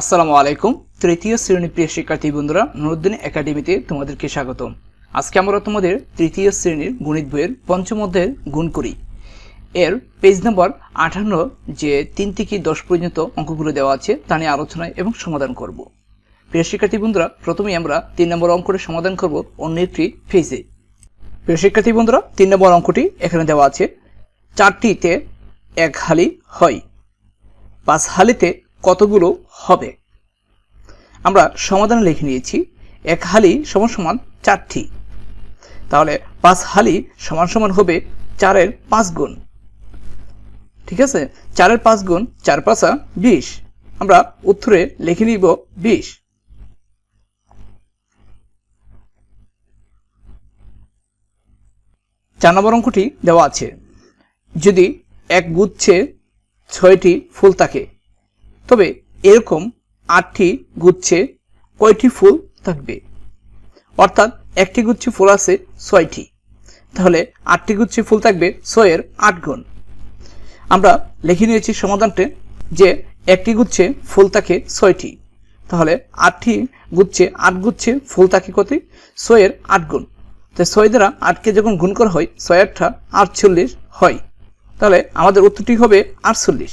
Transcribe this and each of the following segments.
আসসালামু আলাইকুম। তৃতীয় শ্রেণি প্রিয় শিক্ষার্থী বন্ধুরা, নুরুদ্দিন একাডেমিতে তোমাদেরকে স্বাগতম। আজকে আমরা তোমাদের তৃতীয় শ্রেণির গণিত বইয়ের পঞ্চম অধ্যায়ের গুণ করি। এর পেজ নম্বর আঠান্ন যে তিন থেকে দশ পর্যন্ত অঙ্কগুলো দেওয়া আছে, তা নিয়ে আলোচনা এবং সমাধান করব। প্রিয় শিক্ষার্থী বন্ধুরা, প্রথমেই আমরা তিন নম্বর অঙ্কটি সমাধান করব অন্য একটি পেজে প্রিয় শিক্ষার্থী বন্ধুরা, তিন নম্বর অঙ্কটি এখানে দেওয়া আছে। চারটিতে এক হালি হয়, পাঁচ হালিতে কতগুলো হবে? আমরা সমাধান লিখে নিয়েছি। এক হালি সমান সমান চারটি। তাহলে পাঁচ হালি সমান সমান হবে চারের পাঁচ গুণ। ঠিক আছে? চারের পাঁচ গুণ চার পাঁচা বিশ। আমরা উত্তরে লিখে নিব বিশ। চার নম্বর অঙ্কটি দেওয়া আছে। যদি এক গুচ্ছে ছয়টি ফুল থাকে তবে এরকম আটটি গুচ্ছে কয়টি ফুল থাকবে? অর্থাৎ একটি গুচ্ছে ফুল আছে ছয়টি। তাহলে আটটি গুচ্ছে ফুল থাকবে ছয়ের আট গুণ। আমরা লিখে নিয়েছি সমাধানটি যে একটি গুচ্ছে ফুল থাকে ছয়টি। তাহলে আটটি গুচ্ছে আট গুচ্ছে ফুল থাকে কত? ছয়ের আট গুণ। তো ছয় দ্বারা আটকে যখন গুণ করা হয়, ছয় আটটা আটচল্লিশ হয়। তাহলে আমাদের উত্তরটি হবে আটচল্লিশ।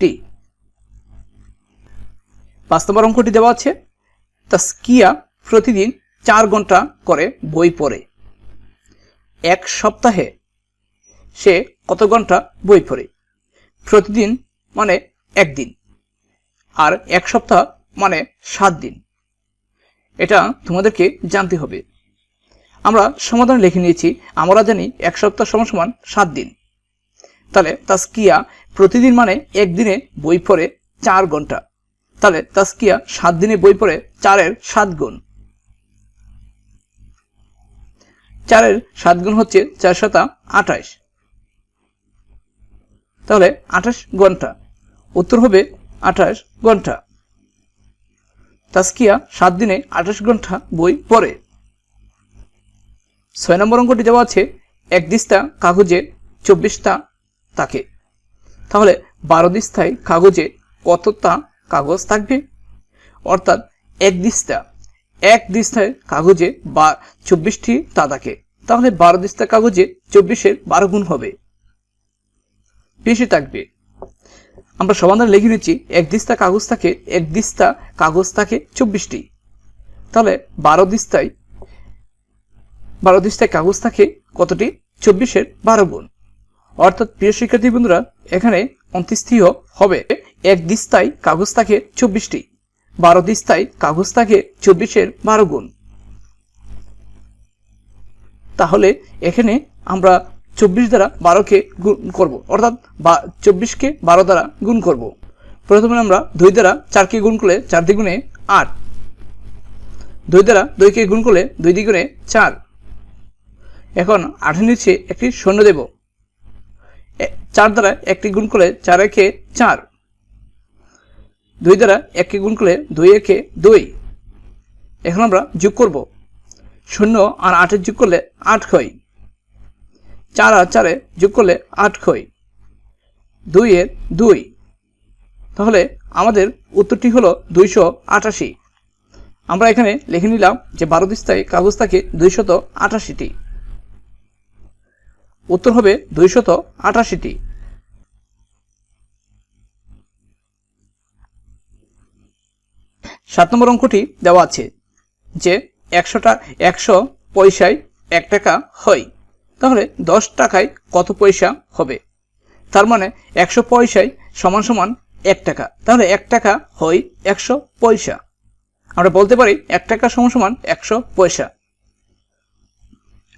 টি। পাঁচ নম্বর অঙ্কটি দেওয়া আছে। তাস্কিয়া প্রতিদিন চার ঘণ্টা করে বই পড়ে। এক সপ্তাহে সে কত ঘণ্টা বই পড়ে? প্রতিদিন মানে একদিন। আর এক সপ্তাহ মানে সাত দিন। এটা তোমাদেরকে জানতে হবে। আমরা সমাধান লিখে নিয়েছি, আমরা জানি এক সপ্তাহ সমান সমান সাত দিন। তাহলে তাস্কিয়া প্রতিদিন মানে একদিনে বই পড়ে চার ঘণ্টা। তাহলে তাস্কিয়া সাত দিনে বই পড়ে চারের সাত গুণ। চারের সাত গুণ হচ্ছে চার শতা আঠাশ। তাহলে আঠাশ ঘণ্টা। উত্তর হবে আঠাশ ঘণ্টা। তাস্কিয়া সাত দিনে আঠাশ ঘণ্টা বই পড়ে। ছয় নম্বর অঙ্কটি দেওয়া আছে, এক দিস্তা কাগজে চব্বিশটা থাকে তাহলে বারো দিস্তায় কাগজে কতটা কাগজ থাকবে। অর্থাৎ এক দিস্তা, এক দিস্তায় কাগজে বা চব্বিশটি তা থাকে। তাহলে বারো দিস্তা কাগজে চব্বিশের বারো গুণ হবে। বেশি থাকবে। আমরা সমাধান লিখে নিচ্ছি, এক দিস্তা কাগজ থাকে, এক দিস্তা কাগজ থাকে চব্বিশটি। তাহলে বারো দিস্তায় বারো দিস্তায় কাগজ থাকে কতটি? চব্বিশের বারো গুণ। অর্থাৎ প্রিয় শিক্ষার্থী বন্ধুরা, এখানে অন্ত্যেষ্টিয় হবে। এক দিস্তায় কাগজ থাকে চব্বিশটি, বারো দিস্তায় কাগজ থাকে চব্বিশের বারো গুণ। তাহলে এখানে আমরা চব্বিশ দ্বারা বারোকে গুণ করব, অর্থাৎ বা চব্বিশকে বারো দ্বারা গুণ করব। প্রথমে আমরা দুই দ্বারা চারকে গুণ করলে চার দ্বিগুণে আট। দুই দ্বারা দুইকে গুণ করলে দুই দ্বিগুণে চার। এখন আঠের নিচে একটি শূন্য দেব। চার দ্বারা একটি গুণ করলে চার একে চার। দুই দ্বারা এককে গুণ করলে দুই একে দুই। এখন আমরা যোগ করব। শূন্য আর আটের যোগ করলে আট খই চার আর চারে যোগ করলে আট খই দুই এর দুই। তাহলে আমাদের উত্তরটি হলো দুইশো আটাশি। আমরা এখানে লিখে নিলাম যে বারো দিস্তায় কাগজ থাকে দুইশত আটাশিটি। উত্তর হবে দুইশত আটাশিটি। সাত নম্বর অঙ্কটি দেওয়া আছে যে একশোটা একশো পয়সায় এক টাকা হয়। তাহলে দশ টাকায় কত পয়সা হবে? তার মানে একশো পয়সায় সমান সমান এক টাকা। তাহলে এক টাকা হয় একশো পয়সা। আমরা বলতে পারি এক টাকা সমান সমান একশো পয়সা।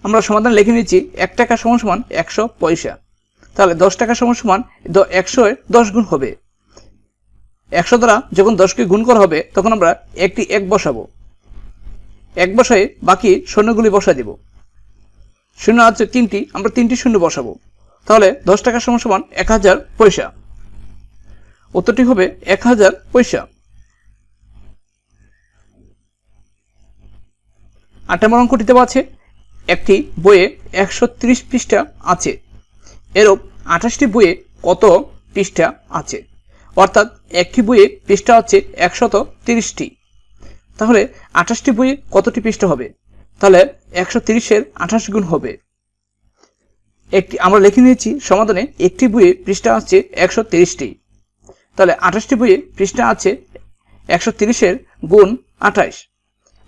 আমরা সমাধান লিখে নিচ্ছি এক টাকা সমান সমান একশো পয়সা। তাহলে দশ টাকা সমান সমান একশো দশ গুণ হবে। একশো দ্বারা যখন দশকে গুণ করা হবে, তখন আমরা একটি এক বসাবো। এক বসায় বাকি শূন্যগুলি বসা দিব। শূন্য আছে তিনটি, আমরা তিনটি শূন্য বসাবো। তাহলে দশ টাকা সমান সমান এক হাজার পয়সা। উত্তরটি হবে এক হাজার পয়সা। আট নম্বর অঙ্কটিতে আছে। একটি বইয়ে একশো ত্রিশ পৃষ্ঠা আছে। এরূপ আঠাশটি বইয়ে কত পৃষ্ঠা আছে? অর্থাৎ একটি বইয়ে পৃষ্ঠা হচ্ছে একশত তিরিশটি। তাহলে আঠাশটি বইয়ে কতটি পৃষ্ঠা হবে? তাহলে একশো তিরিশের আঠাশ গুণ হবে। একটি, আমরা লিখে নিয়েছি, সমাধানে একটি বইয়ে পৃষ্ঠা আছে একশো তিরিশটি। তাহলে আঠাশটি বইয়ে পৃষ্ঠা আছে একশো তিরিশের গুণ আঠাশ।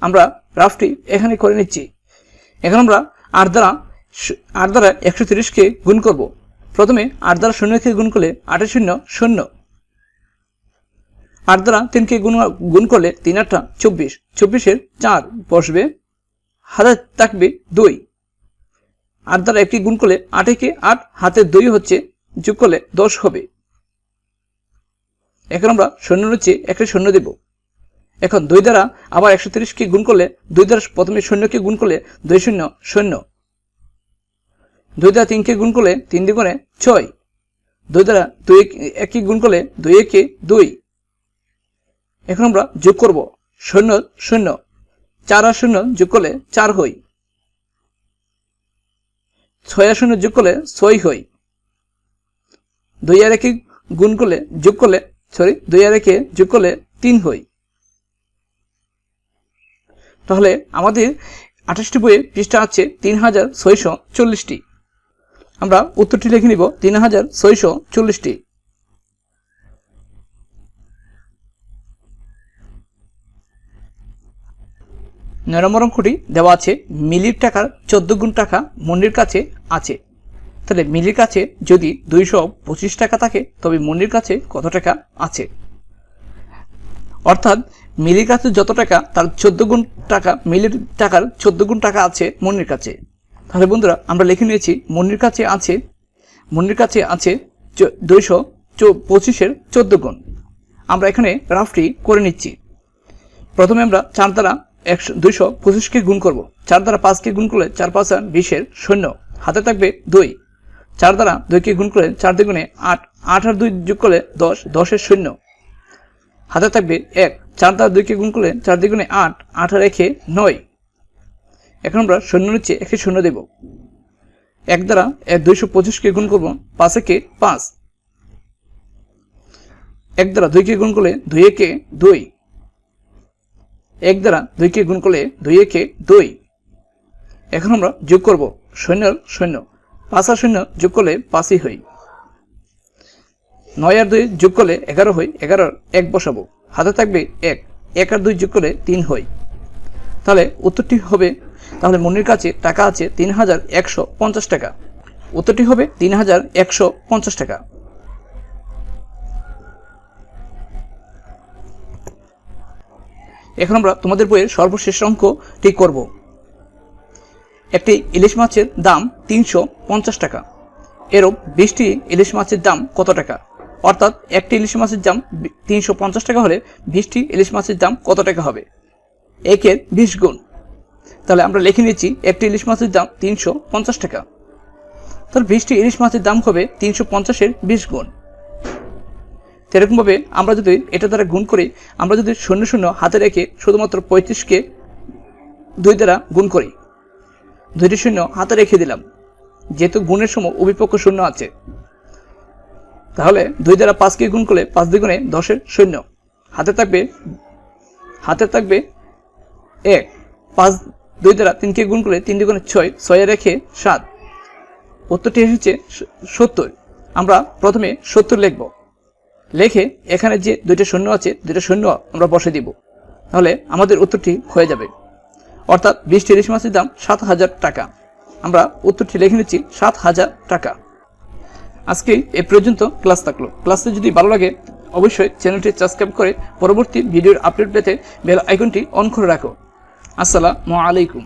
আমরা রাফটি এখানে করে নিচ্ছি। এখন আমরা আট দ্বারা আট দ্বারা একশো তিরিশকে গুণ করব। প্রথমে আট দ্বারা শূন্যকে গুণ করলে আটের শূন্য শূন্য। আট দ্বারা তিনকে গুণ গুণ করলে তিন আটটা চব্বিশ। চব্বিশের চার বসবে। হাতে থাকবে দুই। আট দ্বারা একটি গুণ করলে আট একে আট হাতে দুই হচ্ছে যোগ করলে দশ হবে। এখন আমরা শূন্য নিচে একটা শূন্য দেব। এখন দুই দ্বারা আবার একশো তিরিশকে গুণ করলে দুই দ্বারা প্রথমে শূন্যকে গুণ করলে দুই শূন্য শূন্য। দুই দ্বারা তিনকে গুণ করলে তিন দ্বিগুণে ছয়। দুই দ্বারা দুই এক- এককে গুণ করলে দুই একে দুই। এখন আমরা যোগ করব শূন্য শূন্য। চার আর শূন্য যোগ করলে চার হই। ছয় আর শূন্য যোগ করলে ছয় হই। দুই আর একে গুণ করলে যোগ করলে সরি দুই আর একে যোগ করলে তিন হই। তাহলে আমাদের আঠাশটি বইয়ে পৃষ্ঠা আছে তিন হাজার ছয়শো চল্লিশটি। আমরা উত্তরটি লিখে নিব তিন হাজার ছয়শো চল্লিশটি। নম্বর অঙ্কটি দেওয়া আছে, মিলির টাকার চোদ্দ গুণ টাকা মন্ডির কাছে আছে। তাহলে মিলির কাছে যদি দুইশো পঁচিশ টাকা থাকে, তবে মন্ডির কাছে কত টাকা আছে? অর্থাৎ মিলির কাছে যত টাকা, তার চোদ্দ গুণ টাকা, মিলির টাকার চোদ্দ গুণ টাকা আছে মন্ডির কাছে। তাহলে বন্ধুরা, আমরা লিখে নিয়েছি মন্ডির কাছে আছে মন্ডির কাছে আছে দুইশো পঁচিশের চোদ্দ গুণ। আমরা এখানে রাফটি করে নিচ্ছি। প্রথমে আমরা চার দ্বারা একশো দুইশো পঁচিশকে গুণ করব। চার দ্বারা পাঁচকে গুণ করলে চার পাঁচ আর বিশের শূন্য। হাতে থাকবে দুই। চার দ্বারা দুইকে গুণ করলে চার দ্বিগুণে আট। আট আর দুই যোগ করলে দশ। দশের শূন্য। হাতে থাকবে এক। চার দ্বারা দুইকে গুণ করলে চার দ্বিগুণে আট। আট আর একে নয়। এখন আমরা শূন্য নিচ্ছে একটি শূন্য দেব। এক দ্বারা এক দুইশো পঁচিশকে গুণ করব, পাঁচ একে পাঁচ। এক দ্বারা দুইকে গুণ করলে দুই একে দুই। এক দ্বারা দুইকে গুণ করলে দুই একে দুই। এখন আমরা যোগ করব শূন্যর শূন্য। পাঁচ আর শূন্য যোগ করলে পাঁচই হই নয় আর দুই যোগ করলে এগারো হই এগারোর এক বসাবো। হাতে থাকবে এক এক আর দুই যোগ করলে তিন হই তাহলে উত্তরটি হবে, তাহলে মনির কাছে টাকা আছে তিন হাজার একশো পঞ্চাশ টাকা। উত্তরটি হবে তিন হাজার একশো পঞ্চাশ টাকা। এখন আমরা তোমাদের বইয়ের সর্বশেষ অঙ্কটি করব। একটি ইলিশ মাছের দাম তিনশো পঞ্চাশ টাকা। এরূপ বিশটি ইলিশ মাছের দাম কত টাকা? অর্থাৎ একটি ইলিশ মাছের দাম তিনশো পঞ্চাশ টাকা হলে বিশটি ইলিশ মাছের দাম কত টাকা হবে? একের বিশ গুণ। তাহলে আমরা লিখে নিচ্ছি একটি ইলিশ মাছের দাম তিনশো পঞ্চাশ টাকা। তাহলে বিশটি ইলিশ মাছের দাম হবে তিনশো পঞ্চাশের বিশ গুণ। সেরকমভাবে আমরা যদি এটা দ্বারা গুণ করি, আমরা যদি শূন্য শূন্য হাতে রেখে শুধুমাত্র পঁয়ত্রিশকে দুই দ্বারা গুণ করি। দুইটি শূন্য হাতে রেখে দিলাম। যেহেতু গুণের সময় অভিপক্ষ শূন্য আছে। তাহলে দুই দ্বারা পাঁচকে গুণ করলে পাঁচ দ্বিগুণে দশের শূন্য। হাতে থাকবে হাতে থাকবে এক। পাঁচ দুই দ্বারা তিনকে গুণ করলে তিন দ্বিগুণে ছয়, ছয়ে রেখে সাত। উত্তরটি এসেছে সত্তর। আমরা প্রথমে সত্তর লিখব। লেখে এখানে যে দুইটা শূন্য আছে, দুইটা শূন্য আমরা বসে দিব। তাহলে আমাদের উত্তরটি হয়ে যাবে। অর্থাৎ বিশটি ইলিশ মাছের দাম সাত হাজার টাকা। আমরা উত্তরটি লিখে নিচ্ছি সাত হাজার টাকা। আজকে এ পর্যন্ত ক্লাস থাকল। ক্লাসটি যদি ভালো লাগে, অবশ্যই চ্যানেলটি সাবস্ক্রাইব করে পরবর্তী ভিডিওর আপডেট পেতে বেল আইকনটি অন করে রাখো। আসসালামু আলাইকুম।